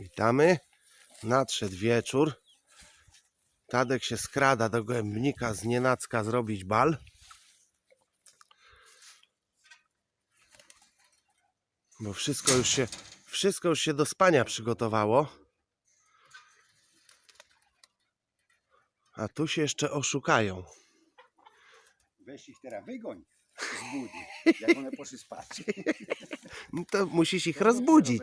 Witamy. Nadszedł wieczór. Tadek się skrada do głębnika z nienacka zrobić bal. Bo wszystko już się, wszystko już się do spania przygotowało. A tu się jeszcze oszukają. Weź ich teraz wygoń z budy, jak one poszły spać. No To musisz ich rozbudzić.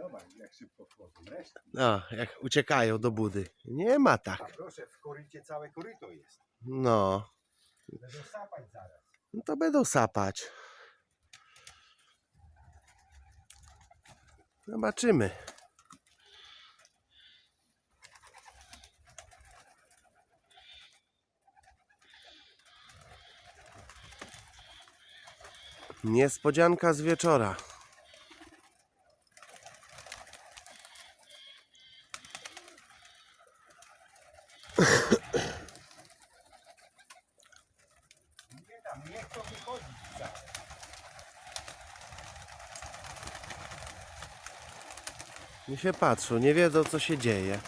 Zobacz, jak szybko wchodzą. Reszta. No, jak uciekają do budy. Nie ma A tak. proszę, w korycie całe koryto jest. No, Będą sapać zaraz. no to będą sapać. Zobaczymy. Niespodzianka z wieczora. Nie tam, niech to wychodzi wcale. Nie się patrzą, nie wiedzą co się dzieje.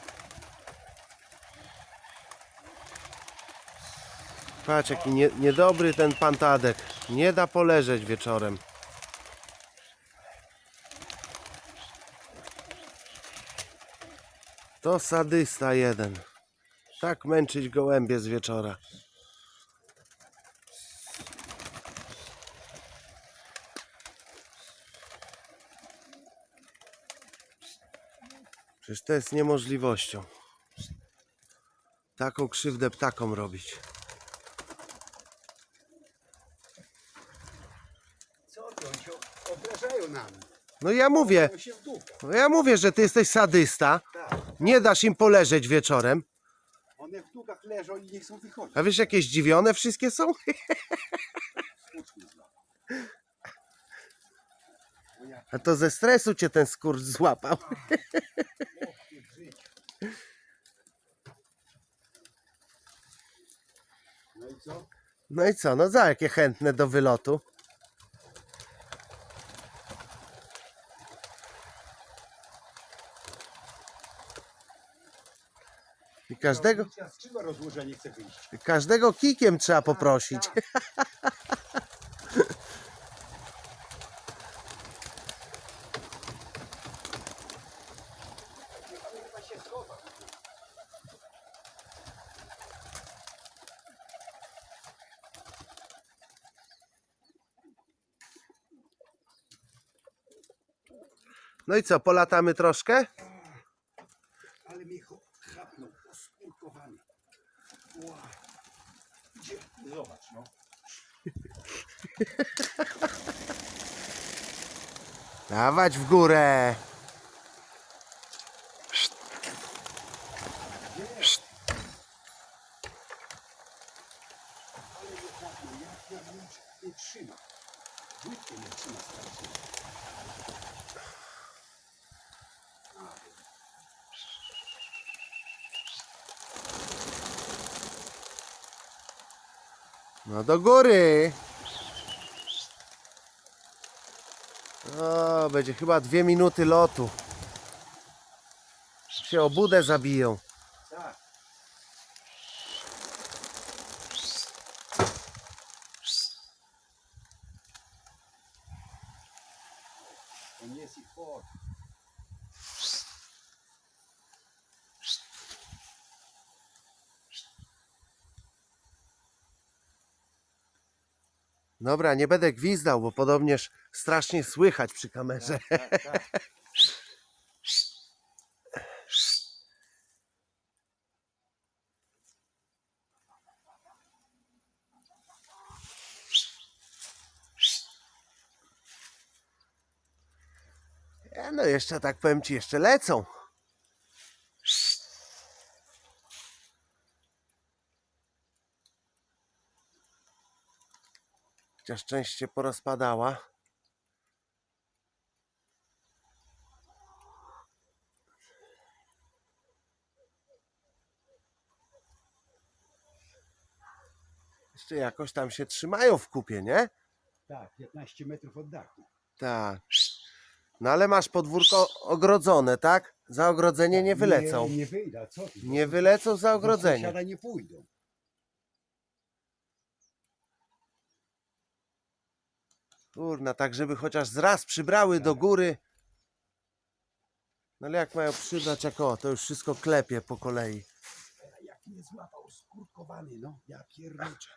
Patrz jaki nie, niedobry ten pan Tadek. Nie da poleżeć wieczorem. To sadysta jeden. Tak męczyć gołębie z wieczora. Przecież to jest niemożliwością. Taką krzywdę ptakom robić. Co to? Oni się obrażają na mnie. No ja mówię, Oni się w dupę. no ja mówię, że ty jesteś sadysta. Tak. Nie dasz im poleżeć wieczorem. One w leżą i nie chcą wychodzić. A wiesz, jakie zdziwione wszystkie są? Ja A to ze stresu cię ten skurcz złapał. Och, ty w życiu. No i co? No i co, no za jakie chętne do wylotu. I każdego, każdego kikiem trzeba poprosić. No i co, polatamy troszkę? Ale mi chapnął, poskurkowany. Ła. Gdzie? Zobacz, no. Dawać w górę. Ale chapnął, jak ja nie trzyma. Łydkę nie trzyma strasznie. No do góry. O, będzie chyba dwie minuty lotu. Się o budę zabiją. Tak. Nie jest ich chłop. Dobra, nie będę gwizdał, bo podobnież strasznie słychać przy kamerze. Tak, tak, tak. E, No jeszcze tak powiem ci, jeszcze lecą. Chociaż część się porozpadała. Jeszcze jakoś tam się trzymają w kupie, nie? Tak, 15 metrów od dachu. Tak. No ale masz podwórko ogrodzone, tak? Za ogrodzenie nie wylecą. Nie, nie wyjdą, co ty? Nie wylecą za ogrodzenie. sąsiada nie pójdą. Kurna, tak żeby chociaż z raz przybrały do góry. No ale jak mają przybrać jak o, to już wszystko klepie po kolei. Jak mnie złapał skurkowany, no. Ja pierniczę.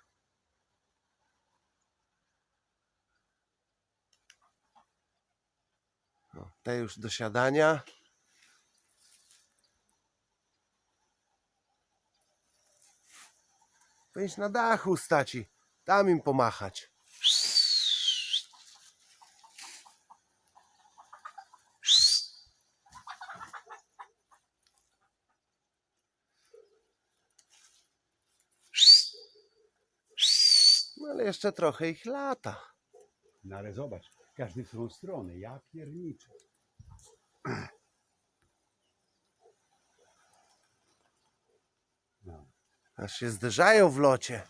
No, te już do siadania. Powiedz na dachu stać i tam im pomachać. Ale jeszcze trochę ich lata. No ale zobacz, każdy w swoją stronę. Ja pierniczę. No. Aż się zderzają w locie.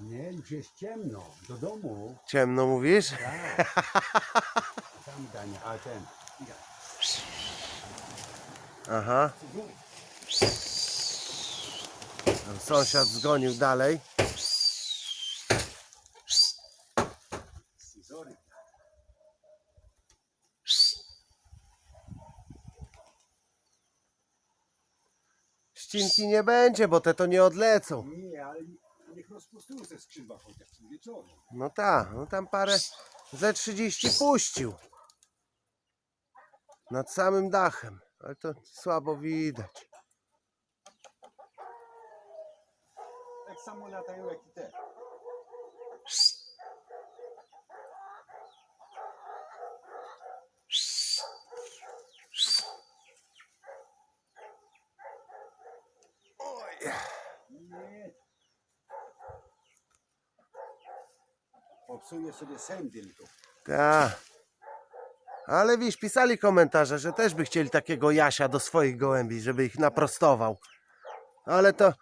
Nie, już jest ciemno. Do domu. Ciemno mówisz? Tak. Tam Dania, a ten. Ja. Aha. Tam Sąsiad zgonił dalej. Ścinki nie będzie, bo te to nie odlecą. Nie, ale niech rozpustują te skrzydła chociaż tym wieczorem. No tak, no tam parę ze 30 puścił. Nad samym dachem. Ale to słabo widać. Tak samo latają jak i te. Popsuje sobie sen tylko. Tak. Ale wiesz, pisali komentarze, że też by chcieli takiego Jasia do swoich gołębi, żeby ich naprostował. Ale to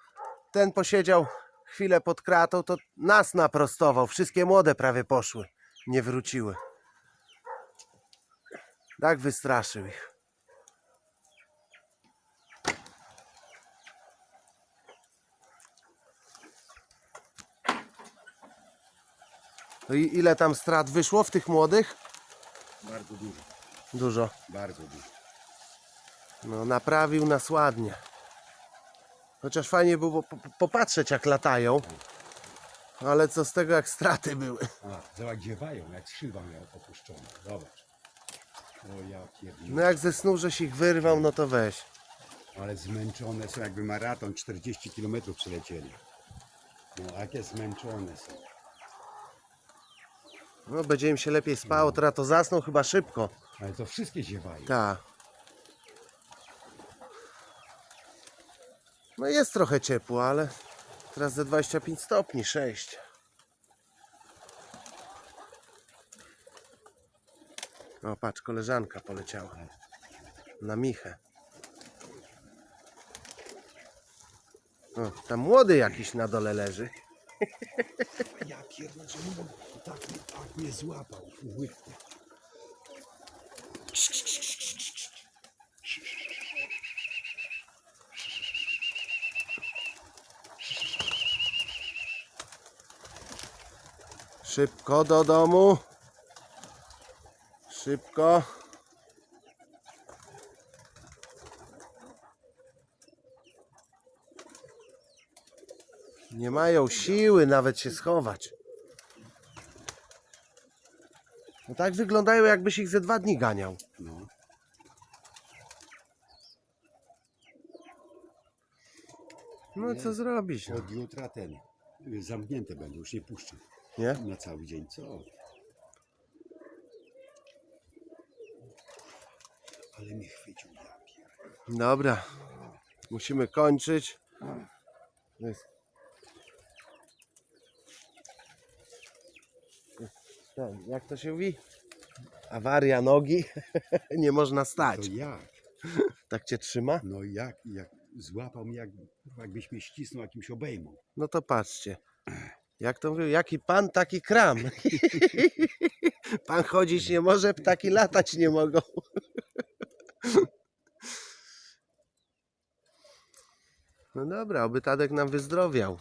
ten posiedział chwilę pod kratą, to nas naprostował. Wszystkie młode prawie poszły. Nie wróciły. Tak wystraszył ich. No i ile tam strat wyszło w tych młodych? Bardzo dużo, Dużo. bardzo dużo. No, naprawił nas ładnie. Chociaż fajnie było po- po- popatrzeć, jak latają. Ale co z tego, jak straty były. A, zobacz, ziewają, jak szyba miał opuszczone. Zobacz. O ja pierdolę. No jak ze snu, żeś ich wyrwał, no to weź. Ale zmęczone są, jakby maraton 40 km przelecieli. No, jakie zmęczone są. No, będzie im się lepiej spało, teraz to zasną chyba szybko. Ale to wszystkie ziewają. Tak. No jest trochę ciepło, ale teraz ze 25 stopni, 6. O, patrz, koleżanka poleciała. Na Michę. O, tam młody jakiś na dole leży. Ja pierdolę, tak, tak mnie złapał. Szybko do domu. Szybko. Nie mają siły nawet się schować. No tak wyglądają, jakbyś ich ze dwa dni ganiał. No. No co zrobić? No, Od jutra ten. y, Zamknięte będą, już nie puszczę. nie? Na cały dzień. Co? Ale mnie chwycił, ja. Dobra. Musimy kończyć. Jest. Ten, jak to się mówi? Awaria nogi. Nie można stać. To jak? Tak cię trzyma? No jak? jak złapał mnie, jak, jakbyś mnie ścisnął jakimś obejmą. No to patrzcie. Jak to mówił? Jaki pan, taki kram. pan chodzić nie może, ptaki latać nie mogą. No dobra, oby Tadek nam wyzdrowiał.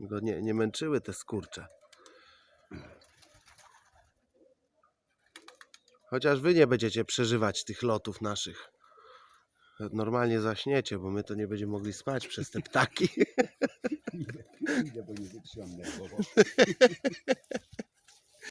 Go nie, nie męczyły te skurcze. Chociaż wy nie będziecie przeżywać tych lotów naszych. Normalnie zaśniecie, bo my to nie będziemy mogli spać przez te ptaki. Idę, bo nie wytrzymam nerwowo.